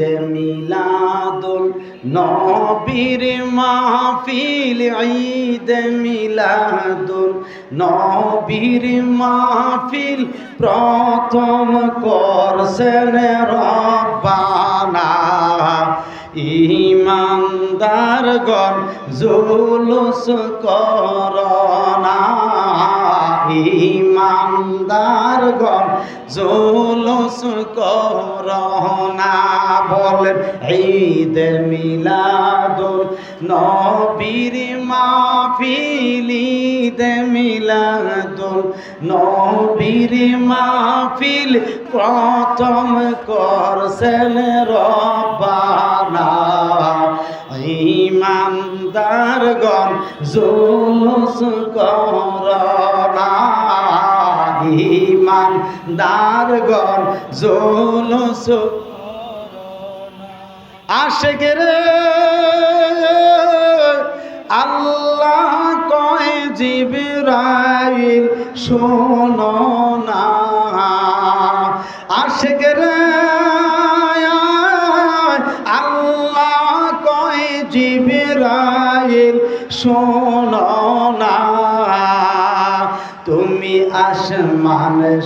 ঈদে মিলাদুল নবীর মাহফিল ঈদে মিলাদুল নবীর মাহফিল প্রথম করছেন রব্বানা। ইমানদারগণ জুলুস করনা ইমানদারগণ জুলুস করনা বলেন, ঈদ মিলাদুল নবীর মাহফিল, ঈদ মিলাদুল নবীর মাহফিল। প্রথম করছেন রব্বানা। ইমানদারগণ জুলুস করনা ইমানদারগণ জুলুস আশেকের আল্লাহ কয় জিবরাইল শোনো না। আশেকের আল্লাহ কয় জিবরাইল শোনো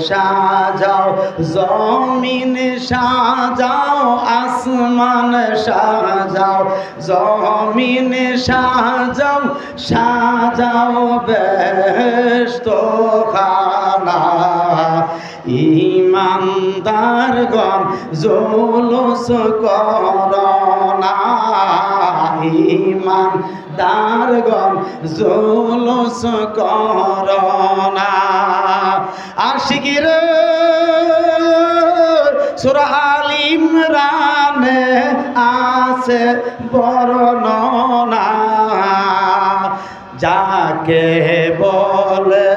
সাজাও, জমিন সাজাও, আসমান সাজাও, জমিন সাজাও সাজাও ব্যস্ত খানা ইমানদারগণ জোলস করনা ইমানদারগণ জোলস করনা আশিকির সুরা আল ইমরানে আছে বর্ণনা। যাকে বলে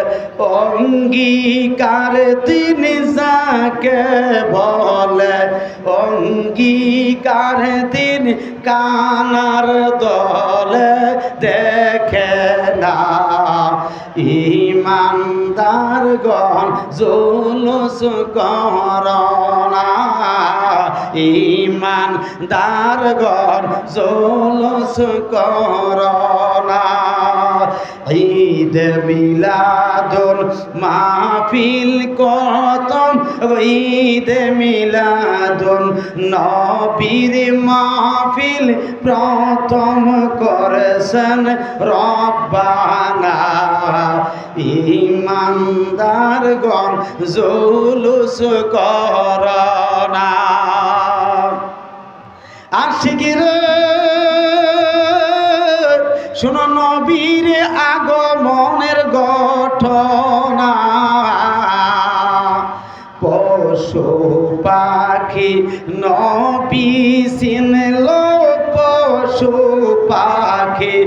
অঙ্গীকার, তিনি যাকে বলে অঙ্গীকার, তিনি কানার দলে দেখে না। ইমানদারগণ জুলুস করনা। গণ জুলুস করনা। ঈদ মিলাদুল মাহফিল কতম ঈদ মিলাদুল নবীর মাহফিল প্রথম করেছেন রব্বানা। ইমানদারগণ জুলুস করনা আশিকির নবী চিনল পশু পাখি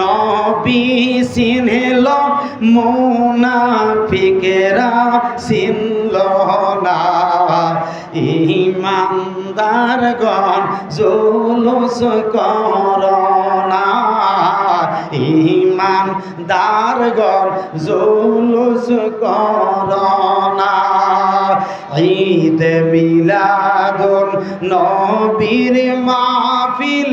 নবী চিনল মুনাফিকেরা চিনল না ইমানদারগণ জুলুস করনা। ইমানদারগণ জুলুস করনা। ঈদ মিলাদুন নবীর মাহফিল,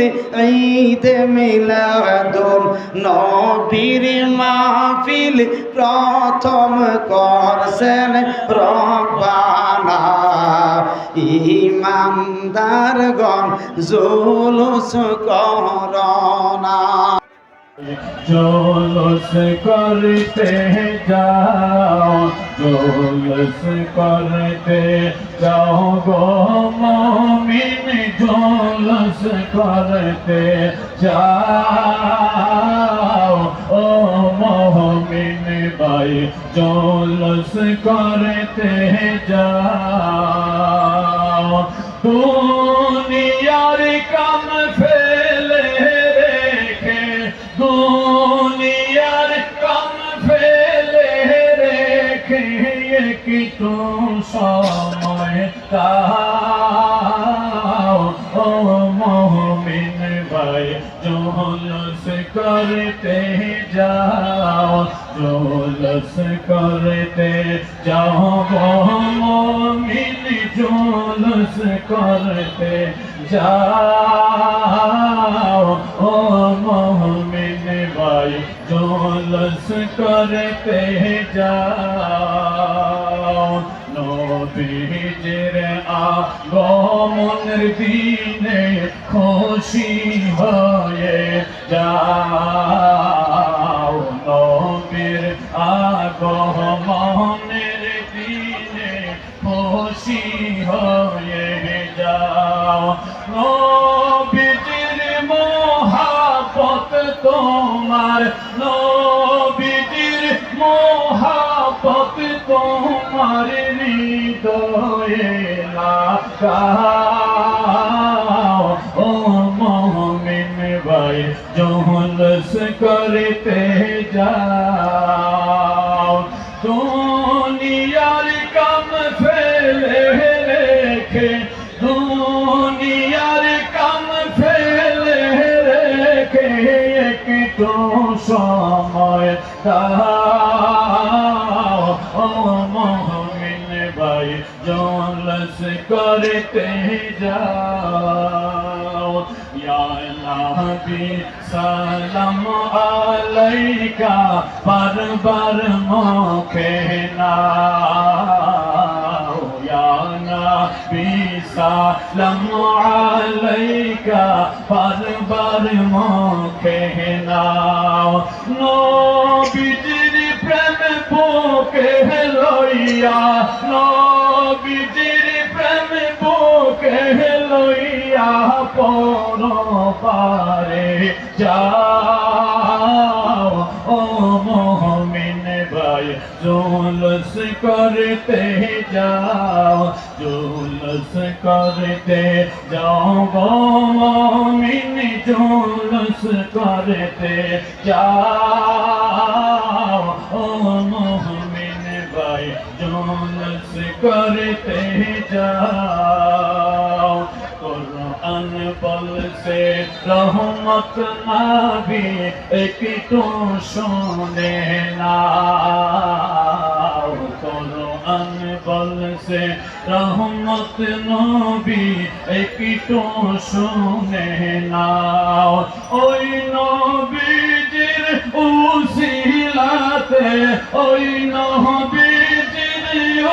ঈদ মিলাদুন নবীর মাহফিল প্রথম করছেন রব্বানা। ইমানদারগণ জুলুস করনা। জলস করতে যাও জলস করতে, যাও গো মমিন, জলস করতে, যাও। ও মমিন ভাই, জলস করতে, যাও। দুনিয়ার জোলস করতে যাও মোহমিন জুলুস করতে যাও ও মোহমিন ভাই, জুলুস করতে যাও। নবীজির আগমনের দিনে খুশি হয়ে যাও। মহাপত তোমার হৃদয়ে লাগাও ও মোহমিন ভাই জহলস করতে যাও। দুনিয়ার কাম ফেলে রেখে, দুনিয়ার কাম ফেলে রেখে, একটু সময় দাও। করতে যাও। ইয়া নবী সালাম আলাইকা, বারবার মুখে নাও। ইয়া নবী সালাম আলাইকা, বারবার মুখে নাও। নবীজির প্রেম বুকে লইয়া পর পারে, যাও ও মোহমিন ভাই, জুলস করতে যাও, জুলস করতে যাও গো মোমিন, জুলস করতে যাও ও মোহমিন ভাই, জুলস করতে যাও। রহমত নাবি একটু শুনে না কোরআন বলছে রহমত নবী একটু শুনে নাও। ওই নবীজির উসিলাতে, ওই নবীজির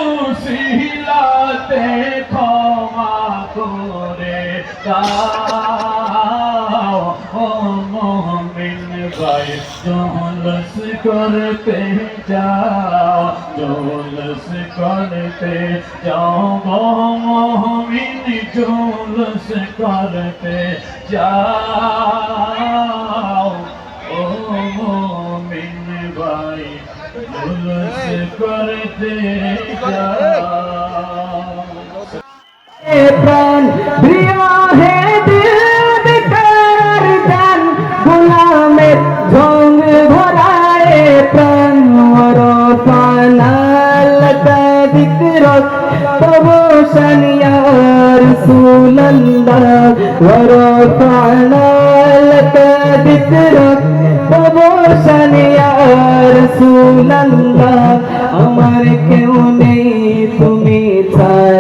উসিলাতে ক্ষমা করে দাও। করতে যাও জলস করতে যাও মোহমিন জলস করতে যাও ও মোহমিন ভাই জলস করতে যাও প্রাণ প্রিয় হে তবু শানিয়া রসুল্লাহ ওর ফানাল দিকর তবু শানিয়া রসুল্লাহ আমার কেউ নেই তুমি ছাড়া